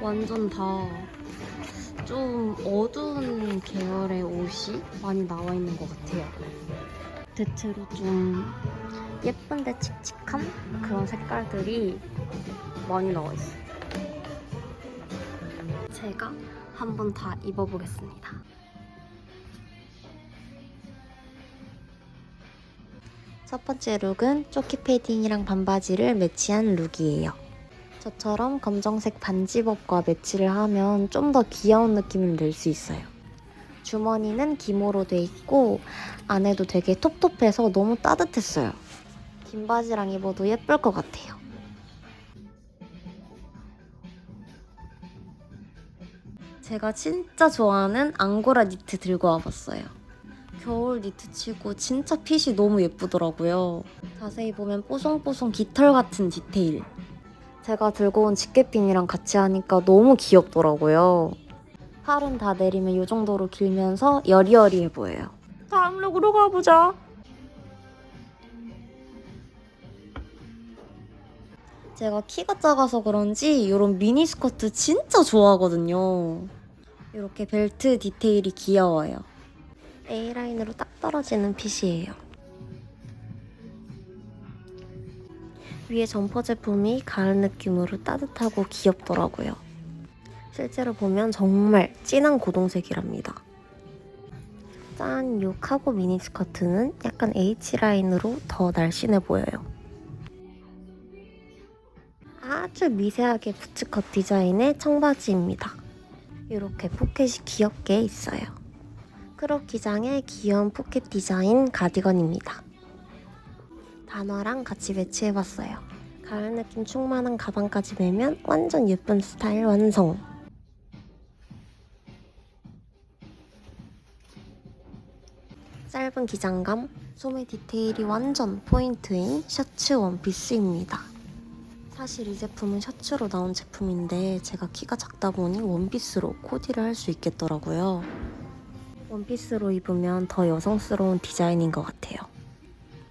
완전 다 좀 어두운 계열의 옷이 많이 나와 있는 것 같아요. 대체로 좀 예쁜데 칙칙한 그런 색깔들이 많이 나와 있어요. 제가 한번 다 입어보겠습니다. 첫 번째 룩은 조끼 패딩이랑 반바지를 매치한 룩이에요. 저처럼 검정색 반지법과 매치를 하면 좀 더 귀여운 느낌을 낼 수 있어요. 주머니는 기모로 돼 있고 안에도 되게 톱톱해서 너무 따뜻했어요. 긴 바지랑 입어도 예쁠 것 같아요. 제가 진짜 좋아하는 앙고라 니트 들고 와봤어요. 겨울 니트 치고 진짜 핏이 너무 예쁘더라고요. 자세히 보면 뽀송뽀송 깃털 같은 디테일. 제가 들고 온 집게핀이랑 같이 하니까 너무 귀엽더라고요. 팔은 다 내리면 이 정도로 길면서 여리여리해 보여요. 다음 룩으로 가보자. 제가 키가 작아서 그런지 이런 미니 스커트 진짜 좋아하거든요. 이렇게 벨트 디테일이 귀여워요. A라인으로 딱 떨어지는 핏이에요. 위에 점퍼 제품이 가을 느낌으로 따뜻하고 귀엽더라고요. 실제로 보면 정말 진한 고동색이랍니다. 짠! 요 카고 미니 스커트는 약간 H라인으로 더 날씬해 보여요. 아주 미세하게 부츠컷 디자인의 청바지입니다. 이렇게 포켓이 귀엽게 있어요. 크롭 기장의 귀여운 포켓 디자인 가디건입니다. 단화랑 같이 매치해봤어요. 가을 느낌 충만한 가방까지 매면 완전 예쁜 스타일 완성! 짧은 기장감, 소매 디테일이 완전 포인트인 셔츠 원피스입니다. 사실 이 제품은 셔츠로 나온 제품인데 제가 키가 작다 보니 원피스로 코디를 할 수 있겠더라고요. 원피스로 입으면 더 여성스러운 디자인인 것 같아요.